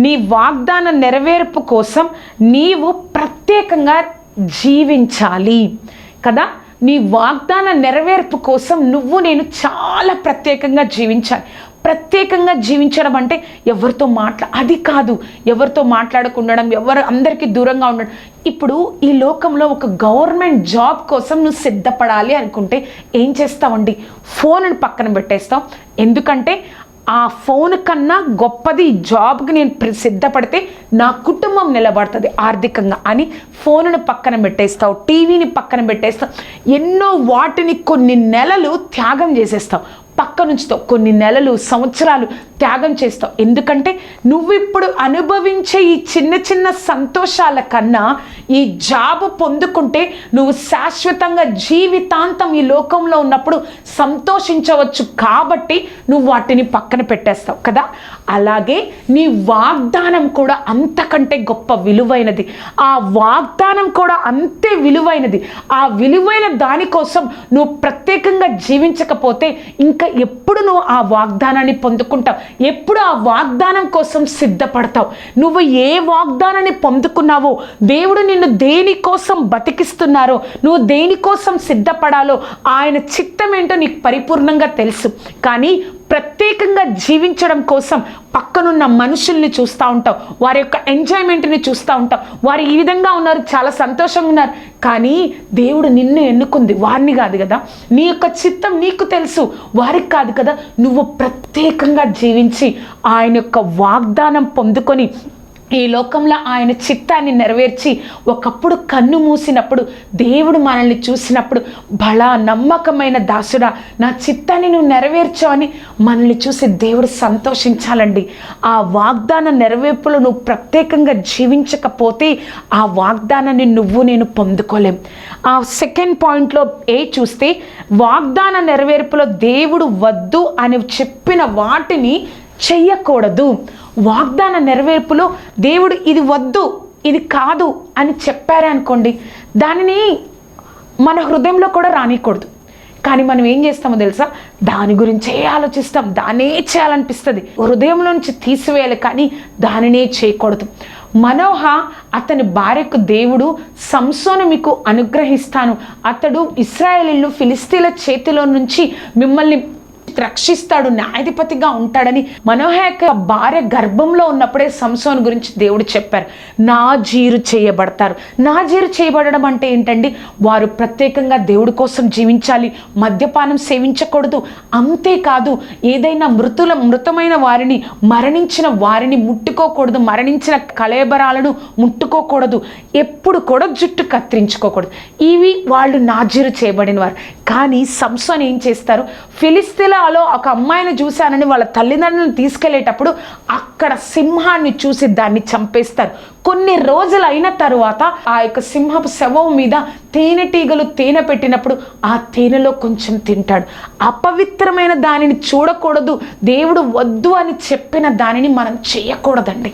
నీ వాగ్దాన నెరవేర్పు కోసం నీవు ప్రత్యేకంగా జీవించాలి. కదా? నీ వాగ్దాన నెరవేర్పు కోసం నువ్వు నేను చాలా ప్రత్యేకంగా జీవించాలి. ప్రత్యేకంగా జీవించడం అంటే ఎవరితో మాట్లా అది కాదు. ఎవరితో మాట్లాడకుండడం ఎవరు అందరికీ దూరంగా ఉండడం. ఇప్పుడు ఈ లోకంలో ఒక గవర్నమెంట్ జాబ్ కోసం నువ్వు సిద్ధపడాలి అనుకుంటే ఏం చేస్తావండి? ఫోన్ పక్కన పెట్టేస్తావు. ఎందుకంటే ఆ ఫోన్ కన్నా గొప్పది జాబ్కి నేను సిద్ధపడితే నా కుటుంబం నిలబడుతుంది ఆర్థికంగా అని ఫోన్ను పక్కన పెట్టేస్తావు టీవీని పక్కన పెట్టేస్తావు ఎన్నో వాటిని కొన్ని నెలలు త్యాగం చేసేస్తావు. పక్క నుంచుతావు కొన్ని నెలలు సంవత్సరాలు త్యాగం చేస్తావు. ఎందుకంటే నువ్వు ఇప్పుడు అనుభవించే ఈ చిన్న చిన్న సంతోషాల కన్నా ఈ జాబ్ పొందుకుంటే నువ్వు శాశ్వతంగా జీవితాంతం ఈ లోకంలో ఉన్నప్పుడు సంతోషించవచ్చు. కాబట్టి నువ్వు వాటిని పక్కన పెట్టేస్తావు కదా? అలాగే నీ వాగ్దానం కూడా అంతకంటే గొప్ప విలువైనది. ఆ వాగ్దానం కూడా అంతే విలువైనది. ఆ విలువైన దానికోసం నువ్వు ప్రత్యేకంగా జీవించకపోతే ఇంకా ఎప్పుడు నువ్వు ఆ వాగ్దానాన్ని పొందుకుంటావు? ఎప్పుడు ఆ వాగ్దానం కోసం సిద్ధపడతావు? నువ్వు ఏ వాగ్దానాన్ని పొందుకున్నావో దేవుడు నిన్ను దేనికోసం బతికిస్తున్నారో నువ్వు దేనికోసం సిద్ధపడాలో ఆయన చిత్తం ఏంటో నీకు పరిపూర్ణంగా తెలుసు. కానీ ప్రత్యేకంగా జీవించడం కోసం పక్కనున్న మనుషుల్ని చూస్తూ ఉంటావు. వారి యొక్క ఎంజాయ్మెంట్ని చూస్తూ ఉంటావు. వారు ఈ విధంగా ఉన్నారు చాలా సంతోషంగా ఉన్నారు. కానీ దేవుడు నిన్ను ఎన్నుకుంది. వారిని కాదు కదా. నీ యొక్క చిత్తం నీకు తెలుసు. వారికి కాదు కదా. నువ్వు ప్రత్యేకంగా జీవించి ఆయన యొక్క వాగ్దానం పొందుకొని ఈ లోకంలో ఆయన చిత్తాన్ని నెరవేర్చి ఒకప్పుడు కన్ను మూసినప్పుడు దేవుడు మనల్ని చూసినప్పుడు బల నమ్మకమైన దాసుడా నా చిత్తాన్ని నువ్వు నెరవేర్చావని మనల్ని చూసి దేవుడు సంతోషించాలండి. ఆ వాగ్దాన నెరవేర్పులో నువ్వు ప్రత్యేకంగా జీవించకపోతే ఆ వాగ్దానాన్ని నువ్వు నేను పొందుకోలేం. ఆ సెకండ్ పాయింట్లో ఏ చూస్తే వాగ్దాన నెరవేర్పులో దేవుడు వద్దు అని చెప్పిన వాటిని చెయ్యకూడదు. వాగ్దాన నెరవేర్పులో దేవుడు ఇది వద్దు ఇది కాదు అని చెప్పారే అనుకోండి దానిని మన హృదయంలో కూడా రానికూడదు కానీ మనం ఏం చేస్తామో తెలుసా? దాని గురించే ఆలోచిస్తాం దానే చేయాలనిపిస్తుంది. హృదయంలో నుంచి తీసివేయాలి కానీ దానినే చేయకూడదు. మనోహ అతని భార్యకు దేవుడు సంసోను మీకు అనుగ్రహిస్తాను. అతడు ఇస్రాయేలీలు ఫిలిస్తీన్ల చేతిలో నుంచి మిమ్మల్ని రక్షిస్తాడు న్యాయాధిపతిగా ఉంటాడని మనోహ భార్య గర్భంలో ఉన్నప్పుడే సంసోన్ గురించి దేవుడు చెప్పారు. నా జీరు చేయబడతారు. నా జీరు చేయబడడం అంటే ఏంటండి? వారు ప్రత్యేకంగా దేవుడి కోసం జీవించాలి మద్యపానం సేవించకూడదు. అంతేకాదు ఏదైనా మృతుల మృతమైన వారిని మరణించిన వారిని ముట్టుకోకూడదు మరణించిన కళేబరాలను ముట్టుకోకూడదు. ఎప్పుడు కూడా జుట్టు కత్తిరించుకోకూడదు. ఇవి వాళ్ళు నాజీరు చేయబడిన వారు కానీ సంసోన్ ఏం చేస్తారు? ఫిలిస్తీన్లలో ఒక అమ్మాయిని చూశానని వాళ్ళ తల్లిదండ్రులను తీసుకెళ్ళేటప్పుడు అక్కడ సింహాన్ని చూసి దాన్ని చంపేస్తారు. కొన్ని రోజులు అయిన తరువాత ఆ యొక్క సింహపు శవం మీద తేనెటీగలు తేనె పెట్టినప్పుడు ఆ తేనెలో కొంచెం తింటాడు. అపవిత్రమైన దానిని చూడకూడదు దేవుడు వద్దు అని చెప్పిన దానిని మనం చేయకూడదండి.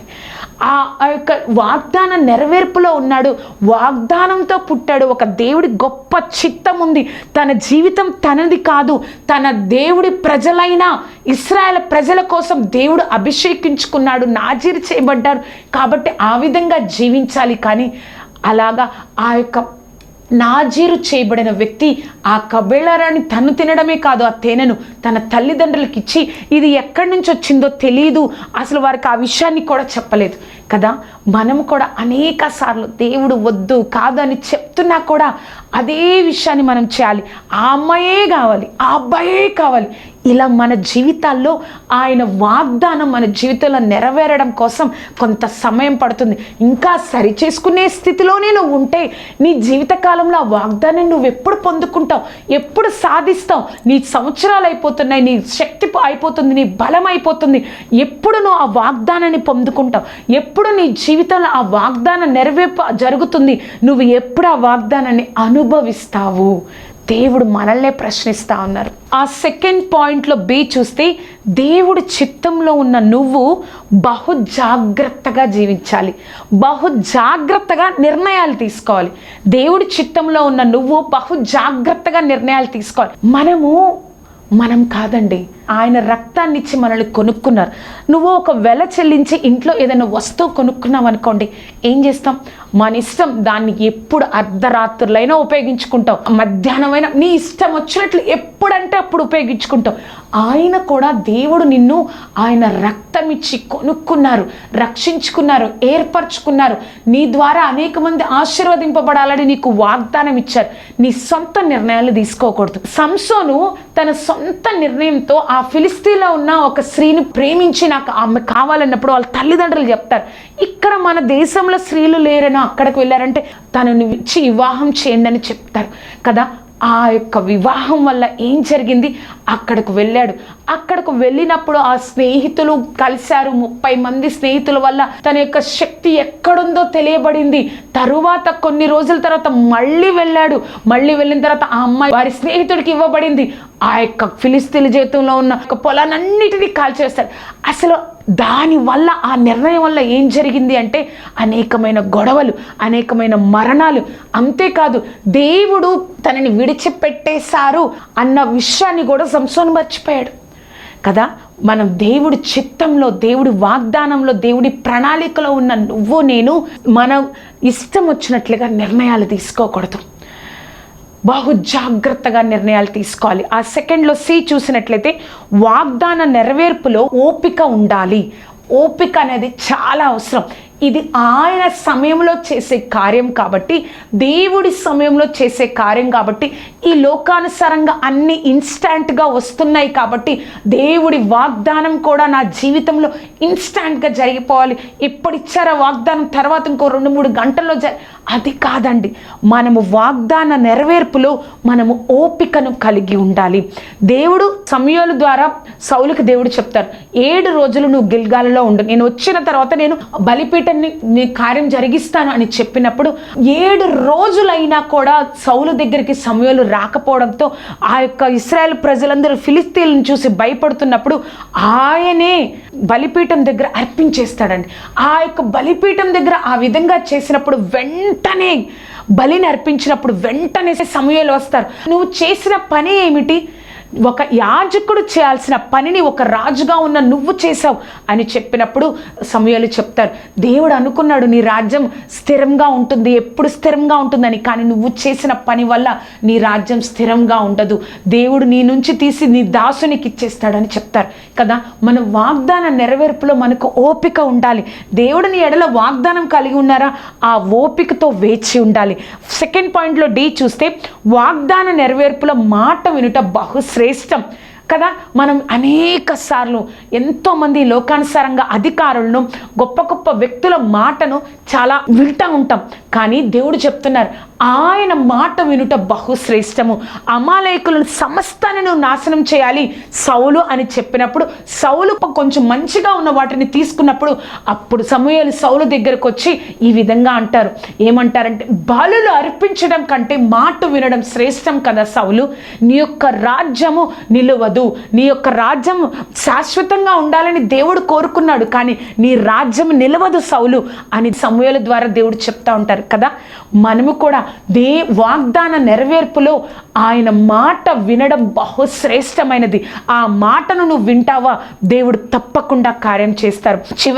ఆ ఆ యొక్క వాగ్దాన నెరవేర్పులో ఉన్నాడు. వాగ్దానంతో పుట్టాడు. ఒక దేవుడి గొప్ప చిత్తం ఉంది. తన జీవితం తనది కాదు. తన దేవుడి ప్రజలైన ఇస్రాయల్ ప్రజల కోసం దేవుడు అభిషేకించుకున్నాడు. నాజీరు చేయబడ్డారు. కాబట్టి ఆ విధంగా జీవించాలి. కానీ అలాగా ఆ యొక్క నాజీరు చేయబడిన వ్యక్తి ఆ కబేళారాన్ని తను తినడమే కాదు ఆ తేనెను తన తల్లిదండ్రులకు ఇచ్చి ఇది ఎక్కడి నుంచి వచ్చిందో తెలియదు అసలు వారికి ఆ విషయాన్ని కూడా చెప్పలేదు. కదా? మనం కూడా అనేక సార్లు దేవుడు వద్దు కాదు అని చెప్తున్నా కూడా అదే విషయాన్ని మనం చేయాలి. ఆ అమ్మాయే కావాలి ఆ అబ్బాయే కావాలి. ఇలా మన జీవితాల్లో ఆయన వాగ్దానం మన జీవితంలో నెరవేరడం కోసం కొంత సమయం పడుతుంది. ఇంకా సరి చేసుకునే స్థితిలోనే నువ్వు ఉంటే నీ జీవితకాలంలో ఆ వాగ్దానం నువ్వు ఎప్పుడు పొందుకుంటావు ఎప్పుడు సాధిస్తావు? నీ సంవత్సరాలు అయిపోతున్నాయి నీ శక్తి అయిపోతుంది నీ బలం అయిపోతుంది. ఎప్పుడు నువ్వు ఆ వాగ్దానాన్ని పొందుకుంటావు? ఎప్పుడు నీ జీవితంలో ఆ వాగ్దానం నెరవేర్పు జరుగుతుంది? నువ్వు ఎప్పుడు ఆ వాగ్దానాన్ని అనుభవిస్తావు. దేవుడు మనల్నే ప్రశ్నిస్తా ఉన్నారు. ఆ సెకండ్ పాయింట్లో బి చూస్తే దేవుడి చిత్తంలో ఉన్న నువ్వు బహు జాగ్రత్తగా జీవించాలి. బహు జాగ్రత్తగా నిర్ణయాలు తీసుకోవాలి. దేవుడి చిత్తంలో ఉన్న నువ్వు బహు జాగ్రత్తగా నిర్ణయాలు తీసుకోవాలి. మనము మనం కాదండి. ఆయన రక్తాన్ని ఇచ్చి మనల్ని కొనుక్కున్నారు. నువ్వు ఒక వెల చెల్లించి ఇంట్లో ఏదైనా వస్తువు కొనుక్కున్నావు అనుకోండి ఏం చేస్తాం? మన ఇష్టం దాన్ని ఎప్పుడు అర్ధరాత్రులైనా ఉపయోగించుకుంటాం. మధ్యాహ్నమైనా నీ ఇష్టం వచ్చినట్లు ఎప్పుడంటే అప్పుడు ఉపయోగించుకుంటాం. ఆయన కూడా దేవుడు నిన్ను ఆయన రక్తం ఇచ్చి కొనుక్కున్నారు రక్షించుకున్నారు ఏర్పరచుకున్నారు. నీ ద్వారా అనేక మంది ఆశీర్వదింపబడాలని నీకు వాగ్దానం ఇచ్చారు. నీ సొంత నిర్ణయాలు తీసుకోకూడదు. సంసోను తన సొంత నిర్ణయంతో ఆ ఆ ఫిలిస్తీన్లో ఉన్న ఒక స్త్రీని ప్రేమించి నాకు ఆమె కావాలన్నప్పుడు వాళ్ళ తల్లిదండ్రులు చెప్తారు ఇక్కడ మన దేశంలో స్త్రీలు లేరని అక్కడికి వెళ్ళారంటే తనను ఇచ్చి వివాహం చేయండి అని చెప్తారు కదా. ఆ యొక్క వివాహం వల్ల ఏం జరిగింది? అక్కడకు వెళ్ళాడు. అక్కడకు వెళ్ళినప్పుడు ఆ స్నేహితులు కలిశారు. ముప్పై మంది స్నేహితుల వల్ల తన యొక్క శక్తి ఎక్కడుందో తెలియబడింది. తరువాత కొన్ని రోజుల తర్వాత మళ్ళీ వెళ్ళాడు. మళ్ళీ వెళ్ళిన తర్వాత ఆ అమ్మాయి వారి స్నేహితుడికి ఇవ్వబడింది. ఆ యొక్క ఫిలిస్తీన్ జీవితంలో ఉన్న ఒక పొలాన్నిటినీ కాల్చేస్తాడు అసలు దానివల్ల ఆ నిర్ణయం వల్ల ఏం జరిగింది అంటే అనేకమైన గొడవలు అనేకమైన మరణాలు. అంతేకాదు దేవుడు తనని విడిచిపెట్టేశారు అన్న విషయాన్ని కూడా సంసోన్ మర్చిపోయాడు. కదా? మనం దేవుడి చిత్తంలో దేవుడి వాగ్దానంలో దేవుడి ప్రణాళికలో ఉన్న నువ్వు నేను మనం ఇష్టం వచ్చినట్లుగా నిర్ణయాలు తీసుకోకూడదు. బహు జాగ్రత్తగా నిర్ణయాలు తీసుకోవాలి. ఆ సెకండ్లో సి చూసినట్లయితే వాగ్దాన నెరవేర్పులో ఓపిక ఉండాలి. ఓపిక అనేది చాలా అవసరం. ఇది ఆయన సమయంలో చేసే కార్యం కాబట్టి దేవుడి సమయంలో చేసే కార్యం కాబట్టి ఈ లోకానుసారంగా అన్ని ఇన్స్టాంట్గా వస్తున్నాయి కాబట్టి దేవుడి వాగ్దానం కూడా నా జీవితంలో ఇన్స్టాంట్గా జరిగిపోవాలి. ఎప్పుడు వాగ్దానం తర్వాత ఇంకో రెండు మూడు గంటల్లో జ అది కాదండి. మనము వాగ్దాన నెరవేర్పులో మనము ఓపికను కలిగి ఉండాలి. దేవుడు సమయాల ద్వారా సౌలుకి దేవుడు చెప్తారు ఏడు రోజులు నువ్వు గిల్గాలలో ఉండు. నేను వచ్చిన తర్వాత నేను బలిపీఠాన్ని నీ కార్యం జరిగిస్తాను అని చెప్పినప్పుడు ఏడు రోజులైనా కూడా సౌలు దగ్గరికి సమయాలు రాకపోవడంతో ఆ యొక్క ఇస్రాయల్ ప్రజలందరూ ఫిలిస్తీన్లను చూసి భయపడుతున్నప్పుడు ఆయనే బలిపీఠం దగ్గర అర్పించేస్తాడండి. ఆ యొక్క బలిపీఠం దగ్గర ఆ విధంగా చేసినప్పుడు వెంటనే బలిని అర్పించినప్పుడు వెంటనే సమయాలు వస్తారు. నువ్వు చేసిన పని ఏమిటి? ఒక యాజకుడు చేయాల్సిన పనిని ఒక రాజుగా ఉన్న నువ్వు చేసావు అని చెప్పినప్పుడు సమయాలు చెప్తారు. దేవుడు అనుకున్నాడు నీ రాజ్యం స్థిరంగా ఉంటుంది ఎప్పుడు స్థిరంగా ఉంటుందని కానీ నువ్వు చేసిన పని వల్ల నీ రాజ్యం స్థిరంగా ఉండదు. దేవుడు నీ నుంచి తీసి నీ దాసునికి ఇచ్చేస్తాడని చెప్తారు. కదా మన వాగ్దాన నెరవేర్పులో మనకు ఓపిక ఉండాలి. దేవుడిని ఎడల వాగ్దానం కలిగి ఉన్నారా? ఆ ఓపికతో వేచి ఉండాలి. సెకండ్ పాయింట్లో డి చూస్తే వాగ్దాన నెరవేర్పుల మాట వినుట బహుశ్రే శ్రేష్టం. కదా? మనం అనేక సార్లు ఎంతోమంది లోకానుసారంగా అధికారులను గొప్ప గొప్ప వ్యక్తుల మాటను చాలా వింటూ ఉంటాం. కానీ దేవుడు చెప్తున్నారు ఆయన మాట వినుట బహుశ్రేష్టము. అమాలయకులను సమస్తాన్ని నాశనం చేయాలి సౌలు అని చెప్పినప్పుడు సౌలు కొంచెం మంచిగా ఉన్న వాటిని తీసుకున్నప్పుడు అప్పుడు సమయాలు సౌలు దగ్గరకు వచ్చి ఈ విధంగా అంటారు. ఏమంటారంటే బలులు అర్పించడం కంటే మాట వినడం శ్రేష్టం కదా సౌలు? నీ యొక్క రాజ్యము నిలువదు. నీ యొక్క రాజ్యం శాశ్వతంగా ఉండాలని దేవుడు కోరుకున్నాడు కానీ నీ రాజ్యం నిలవదు సౌలు అని సమయాల ద్వారా దేవుడు చెప్తా ఉంటారు కదా. మనము కూడా దే వాగ్దాన నెరవేర్పులో ఆయన మాట వినడం బహుశ్రేష్టమైనది. ఆ మాటను నువ్వు వింటావా? దేవుడు తప్పకుండా కార్యం చేస్తారు. చివరి